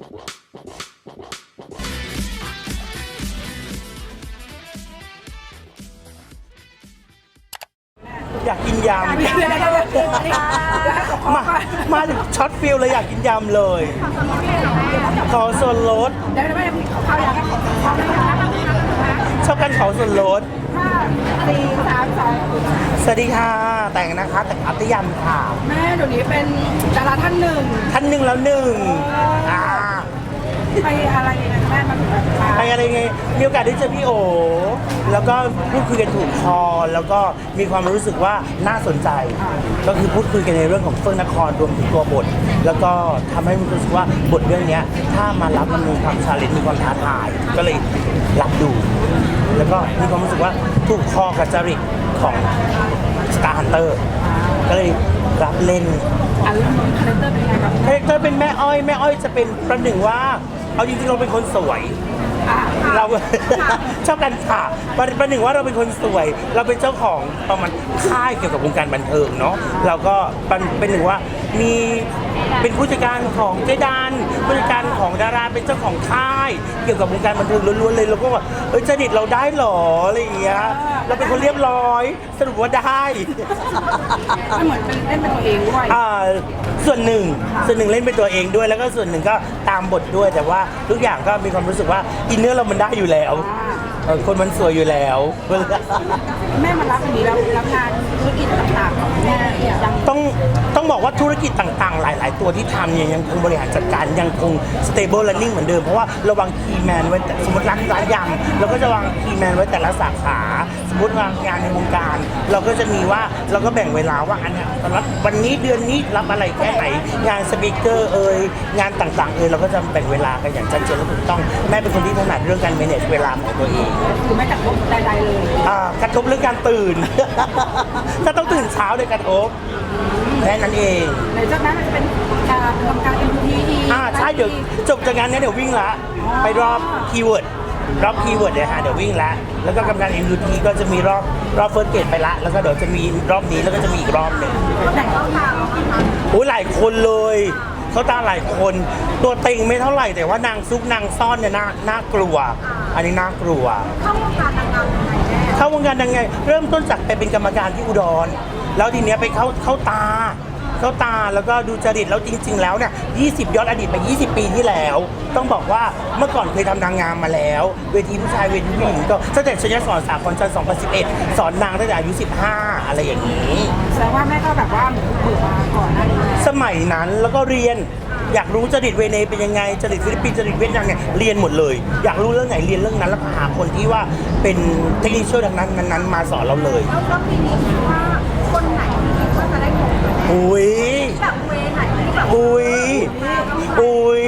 อยากกินยเดี๋ยวเดี๋ยวเดี๋ยวเดี๋ยวเดี๋ยวำมามาถึงช็อตฟิลเลยอยากกินยำเลย ขอส่วนลดเดี๋ยวไม่เขาอยากให้เขาไม่ได้นะช อบกันขอส่วนลดห้าสี่สามสองสวัสดีค่ะ แต่งนะคะ แต่งอัตยำค่ะ แม่เดี๋ยวนี้เป็นดาราท่านหนึ่ง ท่านหนึ่งแล้วหนึ่งอ่าไปอะไรยังไงคะแม่มันแบบไปอะไรไงมีโอกาสได้เจอพี่โอ แล้วก็พูดคุยกันถูกคอ แล้วก็มีความรู้สึกว่าน่าสนใจ ก็คือพูดคุยกันในเรื่องของเฟื่องนครรวมถึงตัวบท แล้วก็ทำให้รู้สึกว่าบทเรื่องเนี้ย ถ้ามารับมันมีความชาเลนจ์มีความท้าทาย ก็เลยรับดู แล้วก็มีความรู้สึกว่าถูกคอกับจริตของ Star Hunter ก็เลยรับเล่นอันเรื่องคาแรคเตอร์เป็นยังไงครับคาแรคเตอร์เป็นแม่อ้อยแม่อ้อยจะเป็นประหนึ่งว่า เอาจริงๆเราเป็นคนสวยอ่าเราชอบกันค่ะประประหนึ่งว่าเราเป็นคนสวย เราเป็นเจ้าของประมาณค่ายเกี่ยวกับวงการบันเทิงเนาะเราก็เป็นเป็นหนึ่งว่ามีเป็นผู้จัดการของเจดานผู้จัดการของดาราเป็นเจ้าของค่าย เกี่ยวกับวงการบันเทิงล้วนๆเลยเราก็ว่าเอ้ยจริตเราได้เหรออะไรอย่างเงี้ยเราเป็นคนเรียบร้อยสรุปว่าได้มันเหมือนเป็นเล่นเป็นตัวเองด้วยอ่าส่วนหนึ่งส่วนหนึ่งเล่นเป็นตัวเองด้วย แล้วก็ส่วนหนึ่งก็ตามบทด้วย แต่ว่าทุกอย่างก็มีความรู้สึกว่าอินเนอร์เรามันได้อยู่แล้วเออคนมันสวยอยู่แล้ว แม่มารับอันนี้แล้วรับงานธุร กิจต่างๆของแม่ยังต้องต้องบอกว่าธุรกิจต่างๆ หลาย ๆ ตัวที่ทำเนี่ยยังคงบริหารจัดการยังคง stable running เหมือนเดิม เพราะว่าเราวาง key man ไว้แต่สมมติร้านร้านยำเราก็จะวาง key man ไว้แต่ละสาขา สมมติวางงานในวงการ เราก็จะมีว่าเราก็แบ่งเวลาว่าอันเนี้ยรับวันนี้เดือนนี้รับอะไรแค่ไหนงานสปีกเกอร์เอ่ยงานต่างๆเอ่ยเราก็จะแบ่งเวลากันอย่างชัดเจนและถูกต้องแม่เป็นคนที่ถนัดเรื่องการ manage เวลาของตัวเอง คือไม่กระทบใดๆเลย อ่ากระทบเรื่องการตื่น ถ้าต้องตื่นเช้าเลยกระทบแค่นั้นเองในจากนั้นมันจะเป็นการทำการ MUT อ่าใช่เดี๋ยวจบจากงานเนี้ยเดี๋ยววิ่งละ ไปรอบคีย์เวิร์ดรอบคีย์เวิร์ดเนี่ยฮะเดี๋ยววิ่งละแล้วก็กำลัง MUT ก็จะมีรอบรอบเฟิร์สเกตไปละ แล้วก็เดี๋ยวจะมีรอบนี้แล้วก็จะมีอีกรอบหนึ่งไหนต้องตามโอ้ยหลายคนเลยเขาตาหลายคน ตัวเต็งไม่เท่าไหร่แต่ว่านางซุกนางซ่อนเนี่ยน่าน่ากลัว อันนี้น่ากลัว เข้าวงการนางงามยังไงแม่ เข้าวงการยังไง เริ่มต้นจากไปเป็นกรรมการที่อุดร แล้วทีเนี้ยไปเข้าเข้าตา เข้าตาแล้วก็ดูจริตแล้วจริง ๆ แล้วเนี่ย20 ย้อนอดีตไป 20 ปีที่แล้ว ต้องบอกว่าเมื่อก่อนเคยทำนางงามมาแล้ว เวทีผู้ชายเวทีผู้หญิงก็ตั้งแต่ชยสอนสากลจันทร์2011 สอนนางตั้งแต่อายุ 15 อะไรอย่างนี้ แสดงว่าแม่ก็แบบว่าเหมือนเปิดมาก่อนหน้านี้ สมัยนั้นแล้วก็เรียน อยากรู้จริตเวเนเป็นยังไงจริตฟิลิปปินส์จริตเวียดนามเนี่ยเรียนหมดเลย อยากรู้เรื่องไหนเรียนเรื่องนั้นแล้วก็หาคนที่ว่าเป็นเทคนิคช่วยดังนั้นนั้นๆมาสอนเราเลยแล้วรอบปีนี้คิดว่าคนไหนที่คิดว่าจะได้มงอุ้ยแบบเวไหนที่แบบอุ้ยอุ้ย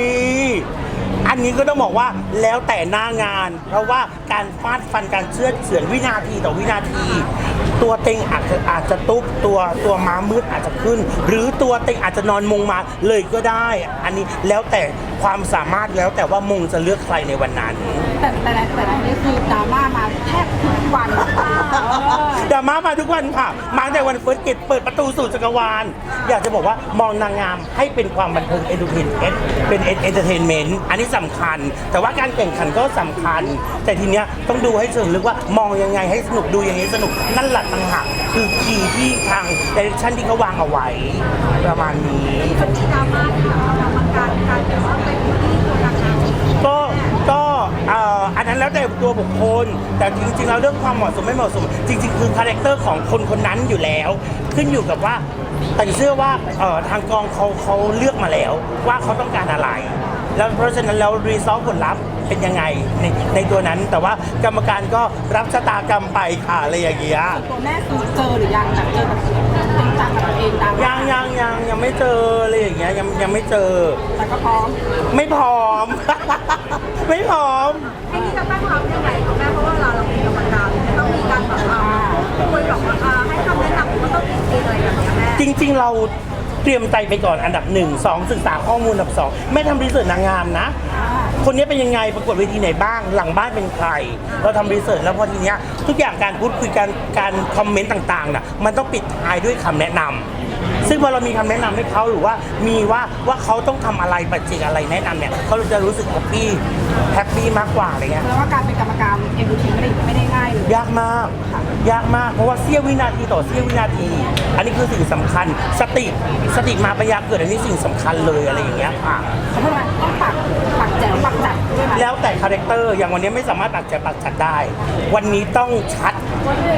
อันนี้ก็ต้องบอกว่าแล้วแต่หน้างาน เพราะว่าการฟาดฟันการเชื่อดเฉือนวินาทีต่อวินาที ตัวเต็งอาจจะอาจจะตุ๊บตัวตัวม้ามืดอาจจะขึ้น หรือตัวเต็งอาจจะนอนมงมาเลยก็ได้ อันนี้แล้วแต่ความสามารถแล้วแต่ว่ามงจะเลือกใครในวันนั้น แต่แต่ละแต่ละนี้คือดราม่ามาแทบทุกวันเออ ดราม่ามาทุกวันค่ะ มาตั้งแต่วันเฟิร์สเกตเปิดประตูสู่จักรวาล อยากจะบอกว่ามองนางงามให้เป็นความบันเทิงเอนเตอร์เทนเป็นเอนเตอร์เทนเมนต์อันนี้สำคัญ แต่ว่าการแข่งขันก็สำคัญ แต่ทีเนี้ยต้องดูให้เชิงลึกว่ามองยังไงให้สนุกดูยังไงสนุกนั่นหละต่างหากคือคีย์ที่ทางดิเรกชันที่เขาวางเอาไว้ประมาณนี้ มันมีดราม่าที่แบบกรรมการการแบบว่าไปบูลลี่ตัวน อ่ออันนั้นแล้วแต่ตัวบุคคล แต่จริงๆแล้วเรื่องความเหมาะสมไม่เหมาะสม จริง ๆ คือคาแรคเตอร์ของคนคนนั้นอยู่แล้ว ขึ้นอยู่กับว่าแต่เชื่อว่าเอ่อทางกองเขาเขาเลือกมาแล้ว ว่าเขาต้องการอะไร แล้วเพราะฉะนั้นแล้วรีซอสผลลัพธ์เป็นยังไงในในตัวนั้น แต่ว่ากรรมการก็รับชะตากรรมไปค่ะอะไรอย่างเงี้ยตัวแม่คือเจอหรือยังแบบเจอแบบจริงจังกับตัวเองตามยังยังยังยังไม่เจออะไรอย่างเงี้ยยังยังไม่เจอ แต่ก็พร้อม ไม่พร้อม ไม่พร้อมไอ้ที่ จะตั้งรับยังไงของแม่เพราะว่าเวลาเราเป็นกรรมการจะต้องมีการแบบว่าคุยแบบว่าอ่าให้คำแนะนำว่าต้องจริงๆอะไรอย่างเงี้ยแม่จริง ๆ เราเตรียมใจไปก่อนอันดับหนึ่งสองศึกษาข้อมูลอันดับสองไม่ทำรีเสิร์ชนางงามนะ คนนี้เป็นยังไงประกวดเวทีไหนบ้าง หลังบ้านเป็นใคร เราทำรีเสิร์ชแล้วพอทีเนี้ยทุกอย่างการพูดคุยการการคอมเมนต์ต่างๆน่ะมันต้องปิดท้ายด้วยคำแนะนำซึ่งพอเรามีคำแนะนำให้เขาหรือว่ามีว่าว่าเขาต้องทำอะไรปัจเจกอะไรแนะนำเนี่ยเขาจะรู้สึกแฮปปี้แฮปปี้มากกว่าอะไรเงี้ยแปลว่าการเป็นกรรมการเอ็มบูทีไม่ได้ไม่ได้ง่ายเลยยากมาก ยากมาก เพราะว่าเสี้ยววินาทีต่อเสี้ยววินาที อันนี้คือสิ่งสำคัญ สติ สติมาปัญญาเกิดอันนี้สิ่งสำคัญเลยอะไรอย่างเงี้ยค่ะ เขาพูดว่าต้องปักปัก แจ๋วปักจัดด้วยไหมแล้วแต่คาแรคเตอร์อย่างวันนี้ไม่สามารถปักใจปักชัดได้ วันนี้ต้องชัด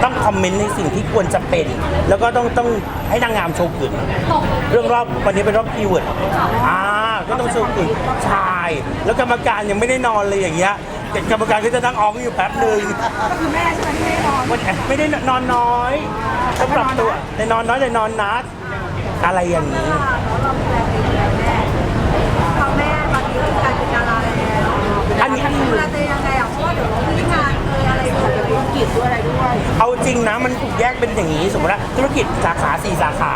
ต้องคอมเมนต์ในสิ่งที่ควรจะเป็น แล้วก็ต้องต้องให้นางงามโชว์กึ่นเรื่องรอบวันนี้เป็นรอบคีย์เวิร์ดอ่าก็ต้องโชว์กึ่นใช่แล้วกรรมการยังไม่ได้นอนเลยอย่างเงี้ยกรรมการก็จะนั่งอ้องอยู่แป๊บหนึ่งก็คือแม่ใช่ไหมที่ไม่ได้นอนวันนี้ไม่ได้นอนน้อยต้องปรับตัวแต่นอนน้อยแต่นอนนัดอะไรอย่างนี้เราดูแลตัวเองแม่พอแม่ตอนนี้กายเป็นดาร ท่านี้ดูแลตัวเองยังไงอะเพราะว่าเดี๋ยวเรามีงานเอออะไรด้วยธุรกิจด้วยอะไรด้วย เอาจริงนะมันถูกแยกเป็นอย่างนี้ สมมติว่าธุรกิจสาขาสี่สาขา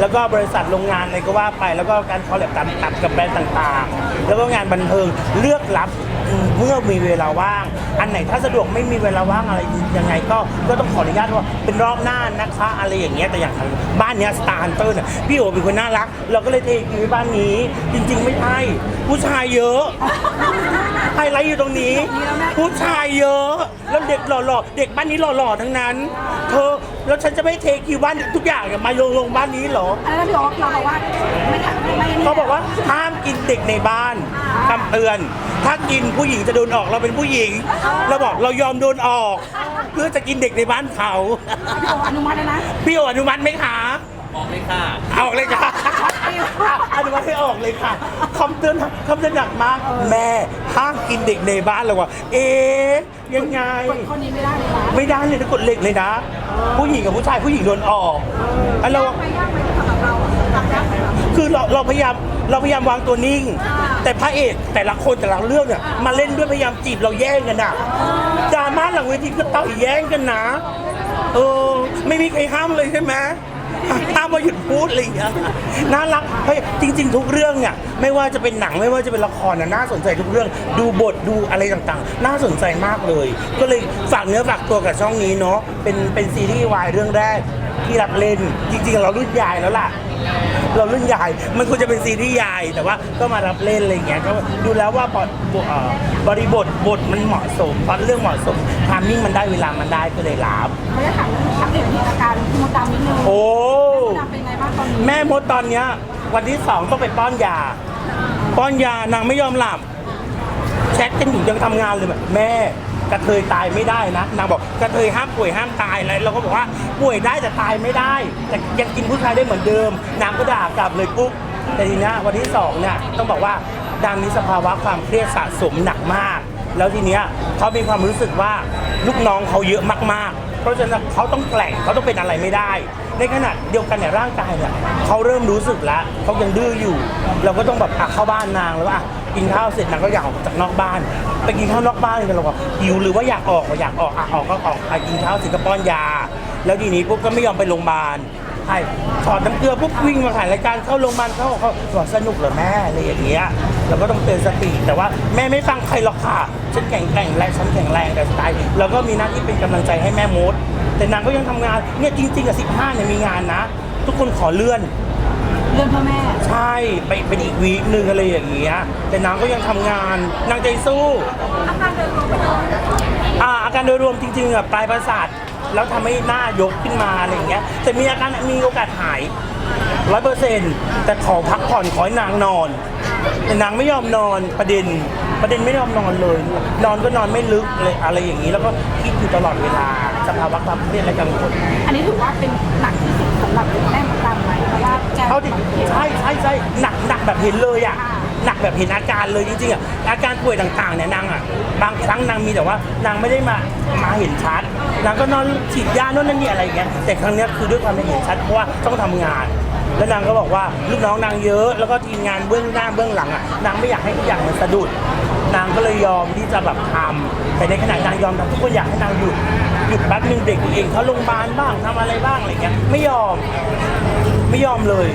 แล้วก็บริษัทโรงงานอะไรก็ว่าไป แล้วก็การคอลแลบตัดตัดกับแบรนด์ต่างๆ แล้วก็งานบันเทิงเลือกรับเมื่อมีเวลาว่าง อันไหนถ้าสะดวกไม่มีเวลาว่างอะไรยังไงก็ก็ต้องขออนุญาตว่าเป็นรอบหน้านะคะอะไรอย่างเงี้ยแต่อย่างทาบ้านเนี้ยสตาร์ฮันเตอร์เนี่ยพี่โอเป็นคนน่ารัก เราก็เลยเทคิวให้บ้านนี้ จริง ๆ ไม่ใช่ผู้ชายเยอะไฮไลท์อยู่ตรงนี้ ผู้ชายเยอะ แล้วเด็กหล่อๆ เด็กบ้านนี้หล่อๆ ทั้งนั้น เธอ แล้วฉันจะไม่เทคิวบ้านทุกอย่างเนี่ยมาลงลงบ้านนี้เหรอ อันนั้นพี่บอกเราบอกว่าไม่ได้ไม่ไม่นี่เขาบอกว่าห้ามกินเด็กในบ้านคำเตือน ถ้ากินผู้หญิงจะโดนออกเราเป็นผู้หญิง เราบอกเรายอมโดนออก เพื่อจะกินเด็กในบ้านเขา พี่บอกอนุมัติแล้วนะ พี่โออนุมัติไหมคะ ออกเลยค่ะออกเลยค่ะ อนุมัติให้ออกเลยค่ะคำเตือนคำเตือนหนักมาก แม่ห้ามกินเด็กในบ้านเลยว่ะเอ๊ะยังไง คนนี้ไม่ได้เลยนะไม่ได้เลยนะกดเหล็กเลยนะ ผู้หญิงกับผู้ชายผู้หญิงโดนออกอันเรา ไปยากไหมสำหรับเราทำยากไหมคะคือเราเราพยายามเราพยายามวางตัวนิ่งแต่พระเอกแต่ละคนแต่ละเรื่องเนี่ยมาเล่นด้วยพยายามจีบเราแย่งกันอะดราม่าหลังเวทีก็ต่อยแย่งกันนะเออไม่มีใครห้ามเลยใช่ไหม ห้ามว่าหยุดพูดอะไรอย่างเงี้ยน่ารักเฮ้ยจริง ๆ ทุกเรื่องเนี่ยไม่ว่าจะเป็นหนังไม่ว่าจะเป็นละครน่ะน่าสนใจทุกเรื่อง ดูบทดูอะไรต่างๆ น่าสนใจมากเลย ก็เลยฝากเนื้อฝากตัวกับช่องนี้เนาะเป็นเป็นซีรีส์วายเรื่องแรกที่รับเล่นจริงๆ เรารุ่นยายแล้วล่ะ เรารุ่นใหญ่ มันควรจะเป็นซีรีส์ใหญ่แต่ว่าก็มารับเล่นอะไรอย่างเงี้ยก็ดูแล้วว่าบทเอ่อบริบทบทมันเหมาะสมพล็อตเรื่องเหมาะสมทามมิ่งมันได้เวลามันได้ก็เลยรับเขาจะถามอัปเดตที่อาการพี่มดดำนิดนึงโอ้มดดำเป็นไงบ้างตอนนี้แม่มดตอนเนี้ยวันที่สองต้องไปป้อนยา ป้อนยานางไม่ยอมหลับ แชทกันอยู่ยังทำงานเลยแบบแม่ กระเทยตายไม่ได้นะนางบอกกระเทยห้ามป่วยห้ามตายอะไรเราก็บอกว่าป่วยได้แต่ตายไม่ได้ แต่ยังกินผู้ชายได้เหมือนเดิมนางก็ด่ากลับเลยปุ๊บแต่ทีนี้วันที่สองเนี่ยต้องบอกว่าดังนี้สภาวะความเครียดสะสมหนักมาก แล้วทีเนี้ยเขามีความรู้สึกว่าลูกน้องเขาเยอะมากๆ เพราะฉะนั้นเขาต้องแกล่งเขาต้องเป็นอะไรไม่ได้ ในขณะเดียวกันเนี่ยร่างกายเนี่ยเขาเริ่มรู้สึกแล้วเขายังดื้ออยู่ เราก็ต้องแบบอะเข้าบ้านนางแล้วว่าอะ กินข้าวเสร็จนางก็อยากออกจากนอกบ้าน ไปกินข้าวนอกบ้านกันเราบอกหิวหรือว่าอยากออกอยากออกอะออกก็ออกไปกินข้าวเสร็จก็ป้อนยา แล้วทีนี้ปุ๊บก็ไม่ยอมไปโรงพยาบาลใช่ถอดน้ำเกลือปุ๊บวิ่งมาถ่ายรายการเข้าโรงพยาบาลเขาเขาบอกสนุกเหรอแม่อะไรอย่างเงี้ยเราก็ต้องเตือนสติแต่ว่าแม่ไม่ฟังใครหรอกค่ะฉันแข็งแกร่งและฉันแข็งแรงแต่สไตล์เราก็มีหน้าที่เป็นกำลังใจให้แม่มดแต่นางก็ยังทำงานเนี่ยจริงๆอะ15เนี่ยมีงานนะ ทุกคนขอเลื่อน เรื่องพ่อแม่ ใช่ไปเป็นอีกวีคหนึ่งอะไรอย่างเงี้ยแต่นางก็ยังทำงานนางใจสู้อาการเดินลงไปเลยอ่าอาการโดยรวมจริงๆอะปลายประสาทแล้วทำให้หน้ายกขึ้นมาอะไรอย่างเงี้ยแต่มีอาการมีโอกาสหายร้อยเปอร์เซ็นต์แต่ขอพักผ่อนขอให้นางนอน แต่นางไม่ยอมนอนประเด็น ประเด็นไม่ยอมนอนเลย นอนก็นอนไม่ลึกเลยอะไรอย่างนี้แล้วก็คิดอยู่ตลอดเวลาสภาวะความเครียดและกังวล อันนี้ถือว่าเป็นหนักที่สุดสำหรับแม่มดดำไหมเพราะว่าแก เขาดิใช่ใช่ใช่หนักหนักแบบเห็นเลยอะหนักแบบเห็นอาการเลยจริงๆอะอาการป่วยต่างๆเนี่ยนางอะบางครั้งนางมีแต่ว่านางไม่ได้มามาเห็นชัดนางก็นอนฉีดยาโน่นนั่นนี่อะไรอย่างเงี้ยแต่ครั้งเนี้ยคือด้วยความไม่เห็นชัดเพราะว่าต้องทำงาน แล้วนางก็บอกว่าลูกน้องนางเยอะแล้วก็ทีมงานเบื้องหน้าเบื้องหลังอะนางไม่อยากให้ทุกอย่างมันสะดุด นางก็เลยยอมที่จะแบบทำแต่ในขณะนางยอมทำทุกคนอยากให้นางหยุด หยุดแป๊บนึงเด็กตัวเองเขาโรงพยาบาลบ้างทำอะไรบ้างอะไรเงี้ยไม่ยอม ไม่ยอมเลย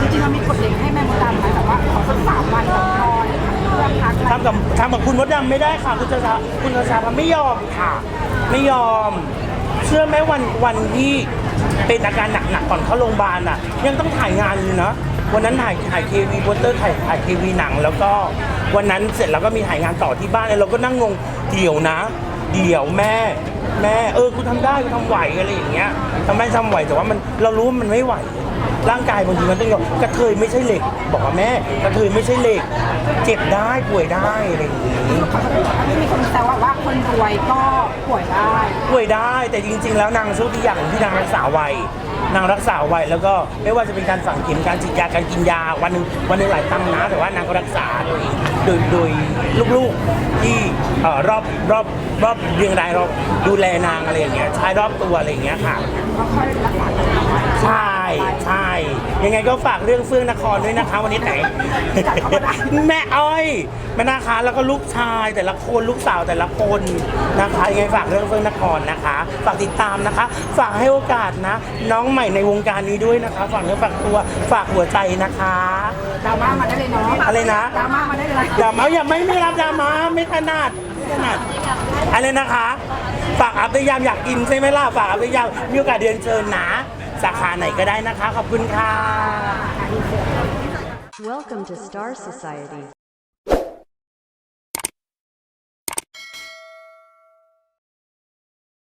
จริงๆเรามีกฎเหล็กให้แม่มดดำไหมแบบว่าขอสักสามวันก่อนนอนเพื่อพักอะไรถ้าำกับทำกับคุณมดดำไม่ได้ค่ะ คุณชาชาคุณชาชาไม่ยอมค่ะ ไม่ยอม เชื่อไหมวันวันที่เป็นอาการหนักๆก่อนเข้าโรงพยาบาลอะ ยังต้องถ่ายงานเลยนะวันนั้นถ่ายถ่ายเควีโปสเตอร์ถ่ายถ่ายเควีหนัง แล้วก็วันนั้นเสร็จแล้วก็มีถ่ายงานต่อที่บ้านแล้วเราก็นั่งงงเดี๋ยวนะ เดี๋ยวแม่ แม่เออกูทำได้กูทำไหวอะไรอย่างเงี้ยทำได้ทำไหวแต่ว่ามันเรารู้ว่ามันไม่ไหว ร่างกายบางทีมันต้องยอมกระเทยไม่ใช่เหล็ก บอกว่าแม่กระเทยไม่ใช่เหล็ก เจ็บได้ป่วยได้อะไรอย่างงี้ไม่มีคนแซวว่าคนรวยก็ป่วยได้ป่วยได้แต่จริง ๆ แล้วนางโชคดีอย่างหนึ่งที่นางรักษาไวนางรักษาไวแล้วก็ไม่ว่าจะเป็นการฝังเข็มการฉีดยาการกินยาวันหนึ่งวันหนึ่งหลายตังค์นะแต่ว่านางก็รักษาโดย โดยโดยลูกๆที่เอ่อรอบรอบรอบเรียงรายรอบดูแลนางอะไรอย่างเงี้ยชายรอบตัวอะไรอย่างเงี้ยค่ะ ก็ค่อยรักษาตัวเอง ใช่ใช่ ยังไงก็ฝากเรื่องเฟื่องนครด้วยนะคะ วันนี้แต่งแม่อ้อยแม่นะคะแล้วก็ลูกชายแต่ละคนลูกสาวแต่ละคนนะคะยังไงฝากเรื่องเฟื่องนครนะคะ ฝากติดตามนะคะ ฝากให้โอกาสนะ น้องใหม่ในวงการนี้ด้วยนะคะ ฝากเนื้อฝากตัวฝากหัวใจนะคะดราม่ามาได้เลยเนาะอะไรนะดราม่ามาได้เลยดราม่าอย่าไม่ไม่รับดราม่าไม่ถนัดไม่ถนัดอะไรนะคะ ฝากอัพเดยามอยากกินใช่ไหมล่ะฝากอัพเดยามมีโอกาสเรียนเชิญนะ สาขาไหนก็ได้นะคะ ขอบคุณค่ะ Welcome to Star Society.